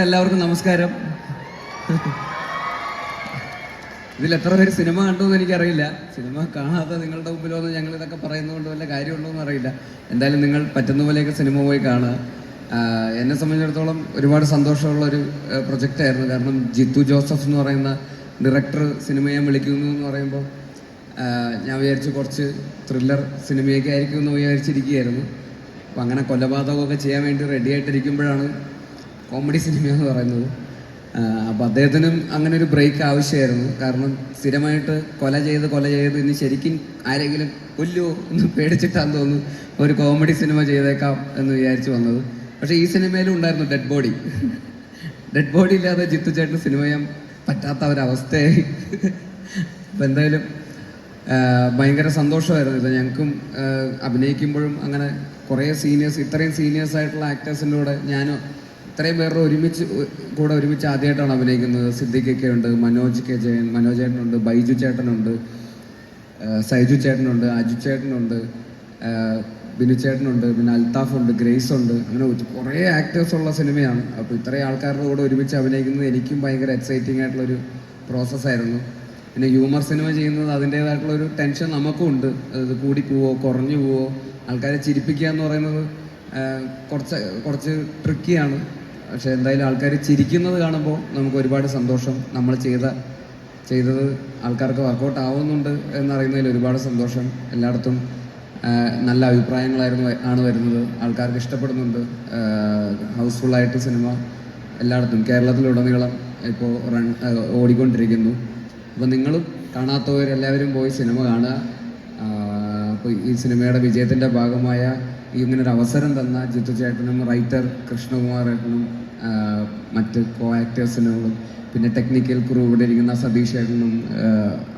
എല്ലാവർക്കും നമസ്കാരം. ഇതിൽ എത്ര പേര് സിനിമ കണ്ടു എന്ന് എനിക്കറിയില്ല. സിനിമ കാണാതെ നിങ്ങളുടെ മുമ്പിൽ വന്ന് ഞങ്ങൾ ഇതൊക്കെ പറയുന്നതുകൊണ്ട് വല്ല കാര്യമുണ്ടോ എന്ന് അറിയില്ല. എന്തായാലും നിങ്ങൾ പറ്റുന്ന പോലെയൊക്കെ സിനിമ പോയി കാണുക. എന്നെ സംബന്ധിച്ചിടത്തോളം ഒരുപാട് സന്തോഷമുള്ള ഒരു പ്രൊജക്റ്റ് ആയിരുന്നു. കാരണം ജിത്തു ജോസഫ് എന്ന് പറയുന്ന ഡയറക്ടർ സിനിമയെ വിളിക്കുന്നു എന്ന് പറയുമ്പോൾ ഞാൻ വിചാരിച്ചു കുറച്ച് ത്രില്ലർ സിനിമയൊക്കെ ആയിരിക്കും എന്ന് വിചാരിച്ചിരിക്കുകയായിരുന്നു. അപ്പം അങ്ങനെ കൊലപാതകമൊക്കെ ചെയ്യാൻ വേണ്ടി റെഡി ആയിട്ടിരിക്കുമ്പോഴാണ് കോമഡി സിനിമ എന്ന് പറയുന്നത്. അപ്പോൾ അദ്ദേഹത്തിനും അങ്ങനെ ഒരു ബ്രേക്ക് ആവശ്യമായിരുന്നു. കാരണം സ്ഥിരമായിട്ട് കൊല ചെയ്ത് കൊല ചെയ്ത് ഇനി ശരിക്കും ആരെങ്കിലും കൊല്ലോ എന്ന് പേടിച്ചിട്ടാന്ന് തോന്നുന്നു ഒരു കോമഡി സിനിമ ചെയ്തേക്കാം എന്ന് വിചാരിച്ചു വന്നത്. പക്ഷേ ഈ സിനിമയിലും ഉണ്ടായിരുന്നു ഡെഡ് ബോഡി ഡെഡ് ബോഡി ഇല്ലാതെ ജിത്തു ചേട്ടന് സിനിമ ചെയ്യാൻ പറ്റാത്ത ഒരവസ്ഥയായി. അപ്പം എന്തായാലും ഭയങ്കര സന്തോഷമായിരുന്നു ഇത്. ഞങ്ങൾക്കും അഭിനയിക്കുമ്പോഴും അങ്ങനെ കുറേ സീനിയേഴ്സ് ഇത്രയും സീനിയേഴ്സ് ആയിട്ടുള്ള ആക്ടേഴ്സിന്റെ കൂടെ ഞാനും ഇത്രയും പേരുടെ ഒരുമിച്ച് കൂടെ ഒരുമിച്ച് ആദ്യമായിട്ടാണ് അഭിനയിക്കുന്നത്. സിദ്ദിഖൊക്കെ ഉണ്ട് മനോജ് കെ ജയൻ മനോജ് ചേട്ടനുണ്ട് ബൈജു ചേട്ടനുണ്ട് സൈജു ചേട്ടനുണ്ട് അജു ചേട്ടനുണ്ട് ബിനു ചേട്ടനുണ്ട് പിന്നെ അൽത്താഫ് ഉണ്ട് ഗ്രേസ് ഉണ്ട്. അങ്ങനെ കുറേ ആക്ടേഴ്സ് ഉള്ള സിനിമയാണ്. അപ്പോൾ ഇത്രയും ആൾക്കാരുടെ കൂടെ ഒരുമിച്ച് അഭിനയിക്കുന്നത് എനിക്കും ഭയങ്കര എക്സൈറ്റിംഗ് ആയിട്ടുള്ളൊരു പ്രോസസ്സായിരുന്നു പിന്നെ ഹ്യൂമർ സിനിമ ചെയ്യുന്നത് അതിന്റേതായിട്ടുള്ള ഒരു ടെൻഷൻ നമുക്കും ഉണ്ട്. അത് കൂടി പോവോ കുറഞ്ഞു പോവോ ആൾക്കാരെ ചിരിപ്പിക്കുക എന്ന് പറയുന്നത് കുറച്ച് കുറച്ച് ട്രിക്കിയാണ് പക്ഷെ എന്തായാലും ആൾക്കാർ ചിരിക്കുന്നത് കാണുമ്പോൾ നമുക്ക് ഒരുപാട് സന്തോഷം നമ്മൾ ചെയ്ത ചെയ്തത് ആൾക്കാർക്ക് വർക്കൗട്ട് ആവുന്നുണ്ട് എന്നറിയുന്നതിൽ ഒരുപാട് സന്തോഷം. എല്ലായിടത്തും നല്ല അഭിപ്രായങ്ങളായിരുന്നു ആണ് വരുന്നത്. ആൾക്കാർക്ക് ഇഷ്ടപ്പെടുന്നുണ്ട്. ഹൗസ്ഫുള്ളായിട്ട് സിനിമ എല്ലായിടത്തും കേരളത്തിലുടനീളം ഇപ്പോൾ റൺ ഓടിക്കൊണ്ടിരിക്കുന്നു. അപ്പോൾ നിങ്ങളും കാണാത്തവരെല്ലാവരും പോയി സിനിമ കാണുക. അപ്പോൾ ഈ സിനിമയുടെ വിജയത്തിന്റെ ഭാഗമായ ഇങ്ങനൊരു അവസരം തന്ന ജിത്തു ചേട്ടനും റൈറ്റർ കൃഷ്ണകുമാർ ഏട്ടനും മറ്റ് കോ ആക്ടേഴ്സിനോടും പിന്നെ ടെക്നിക്കൽ ക്രൂ ഇവിടെ ഇരിക്കുന്ന സതീഷ് ഏട്ടനും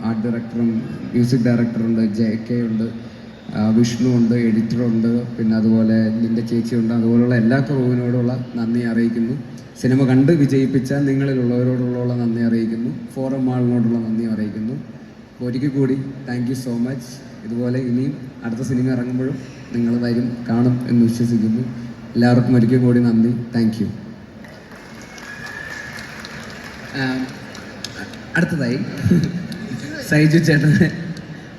ആർട്ട് ഡയറക്ടറും മ്യൂസിക് ഡയറക്ടറുണ്ട് ജെ കെ ഉണ്ട് വിഷ്ണു ഉണ്ട് എഡിറ്ററുണ്ട് പിന്നെ അതുപോലെ നിന്റെ ചേച്ചിയുണ്ട്. അതുപോലുള്ള എല്ലാ ക്രൂവിനോടുള്ള നന്ദി അറിയിക്കുന്നു. സിനിമ കണ്ട് വിജയിപ്പിച്ച നിങ്ങളിലുള്ളവരോടുള്ള നന്ദി അറിയിക്കുന്നു. ഫോറം മാളിനോടുള്ള നന്ദി അറിയിക്കുന്നു. ഒരിക്കൽ കൂടി താങ്ക് യു സോ മച്ച് ഇതുപോലെ ഇനിയും അടുത്ത സിനിമ ഇറങ്ങുമ്പോഴും നിങ്ങൾ വരും കാണും എന്ന് വിശ്വസിക്കുന്നു. എല്ലാവർക്കും ഒരിക്കൽ കൂടി നന്ദി. താങ്ക് അടുത്തതായി സൈജു ചേട്ടൻ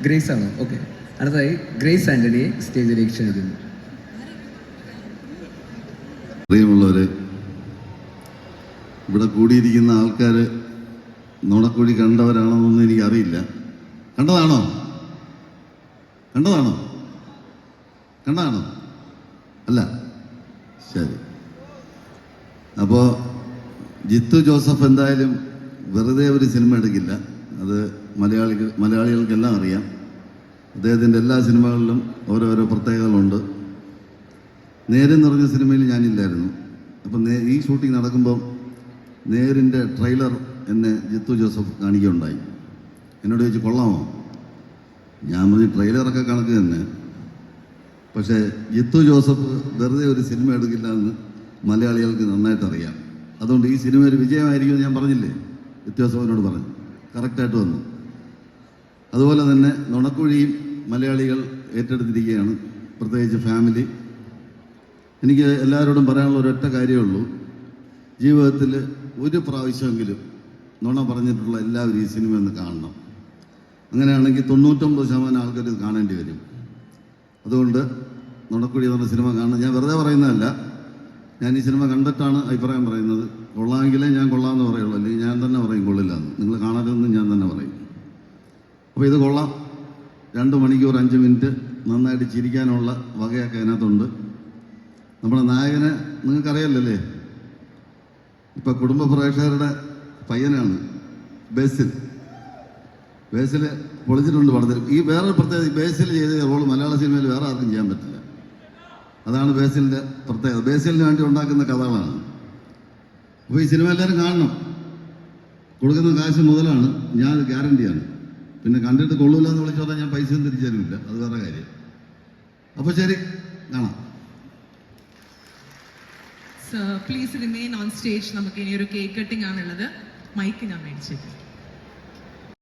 ഗ്രേസ് ആണോ? ഓക്കെ അടുത്തതായി ഗ്രേസ് ആന്റണിയെ സ്റ്റേജിലേക്ക് ക്ഷണിക്കുന്നു പ്രിയമുള്ളവരെ ഇവിടെ കൂടിയിരിക്കുന്ന ആൾക്കാർ നുണക്കുഴി കണ്ടവരാണെന്നൊന്നും എനിക്കറിയില്ല. കണ്ടതാണോ? കണ്ടതാണോ? കണ്ടതാണോ? അല്ല. ശരി. അപ്പോൾ ജിത്തു ജോസഫ് എന്തായാലും വെറുതെ ഒരു സിനിമ എടുക്കില്ല. അത് മലയാളികൾ മലയാളികൾക്കെല്ലാം അറിയാം. അദ്ദേഹത്തിന്റെ എല്ലാ സിനിമകളിലും ഓരോരോ പ്രത്യേകതകളുണ്ട്. നേരെ നിറഞ്ഞ സിനിമയിൽ ഞാനില്ലായിരുന്നു. അപ്പം നേ ഈ ഷൂട്ടിംഗ് നടക്കുമ്പോൾ നേരിന്റെ ട്രെയിലർ എന്നെ ജിത്തു ജോസഫ് കാണിക്കുകയുണ്ടായി. എന്നോട് ചോദിച്ചു കൊള്ളാമോ? ഞാൻ പറഞ്ഞു ട്രെയിലറൊക്കെ കണക്ക് തന്നെ. പക്ഷേ ജിത്തു ജോസഫ് വെറുതെ ഒരു സിനിമ എടുക്കില്ല എന്ന് മലയാളികൾക്ക് നന്നായിട്ട് അറിയാം അതുകൊണ്ട് ഈ സിനിമ ഒരു വിജയമായിരിക്കുമെന്ന് ഞാൻ പറഞ്ഞില്ലേ? വ്യത്യാസവനോട് പറഞ്ഞു. കറക്റ്റായിട്ട് വന്നു. അതുപോലെ തന്നെ നുണക്കുഴിയും മലയാളികൾ ഏറ്റെടുത്തിരിക്കുകയാണ്. പ്രത്യേകിച്ച് ഫാമിലി എനിക്ക് എല്ലാവരോടും പറയാനുള്ള ഒരൊറ്റ കാര്യമേ ഉള്ളൂ. ജീവിതത്തിൽ ഒരു പ്രാവശ്യമെങ്കിലും നുണ പറഞ്ഞിട്ടുള്ള എല്ലാവരും ഈ സിനിമ ഒന്ന് കാണണം. അങ്ങനെയാണെങ്കിൽ തൊണ്ണൂറ്റൊമ്പത് ശതമാനം ആൾക്കാർ ഇത് കാണേണ്ടി വരും. അതുകൊണ്ട് നുണക്കുഴി എന്ന് പറഞ്ഞ സിനിമ കാണണം. ഞാൻ വെറുതെ പറയുന്നതല്ല. ഞാൻ ഈ സിനിമ കണ്ടിട്ടാണ് അഭിപ്രായം പറയുന്നത്. കൊള്ളാമെങ്കിലേ ഞാൻ കൊള്ളാമെന്ന് പറയുള്ളൂ. അല്ലെങ്കിൽ ഞാൻ തന്നെ പറയും കൊള്ളില്ല എന്ന്. നിങ്ങൾ കാണരുതെന്ന് ഞാൻ തന്നെ പറയും. അപ്പോൾ ഇത് കൊള്ളാം. രണ്ട് മണിക്കൂർ അഞ്ച് മിനിറ്റ് നന്നായിട്ട് ചിരിക്കാനുള്ള വകയൊക്കെ അതിനകത്തുണ്ട്. നമ്മുടെ നായകനെ നിങ്ങൾക്കറിയാലല്ലേ? ഇപ്പം കുടുംബ പ്രേക്ഷകരുടെ പയ്യനാണ് ബേസിൽ. ബേസിൽ പൊളിച്ചിട്ടുണ്ട് പടത്തിൽ. ഈ വേറൊരു പ്രത്യേകത ബേസിൽ ചെയ്ത റോൾ മലയാള സിനിമയിൽ വേറെ ആർക്കും ചെയ്യാൻ പറ്റില്ല. അതാണ് ബേസിലിന്റെ പ്രത്യേകത. ബേസിലിന് വേണ്ടി ഉണ്ടാക്കുന്ന കഥകളാണ്. അപ്പോൾ ഈ സിനിമ എല്ലാവരും കാണണം. കൊടുക്കുന്ന കാശ് മുതലാണ്. ഞാൻ ഗ്യാരണ്ടിയാണ്. പിന്നെ കണ്ടിട്ട് കൊള്ളൂല എന്ന് വിളിച്ചു പറഞ്ഞാൽ ഞാൻ പൈസ ഒന്നും തിരിച്ചു തരില്ല അത് വേറെ കാര്യം. അപ്പോൾ ശരി കാണാം. പ്ലീസ് റിമെയിൻ ഓൺ സ്റ്റേജ് നമുക്ക് ഇനി ഒരു കേക്ക് കട്ടിംഗ് ആണുള്ളത്. മൈക്ക് ഞാൻ മേടിച്ചേക്കും.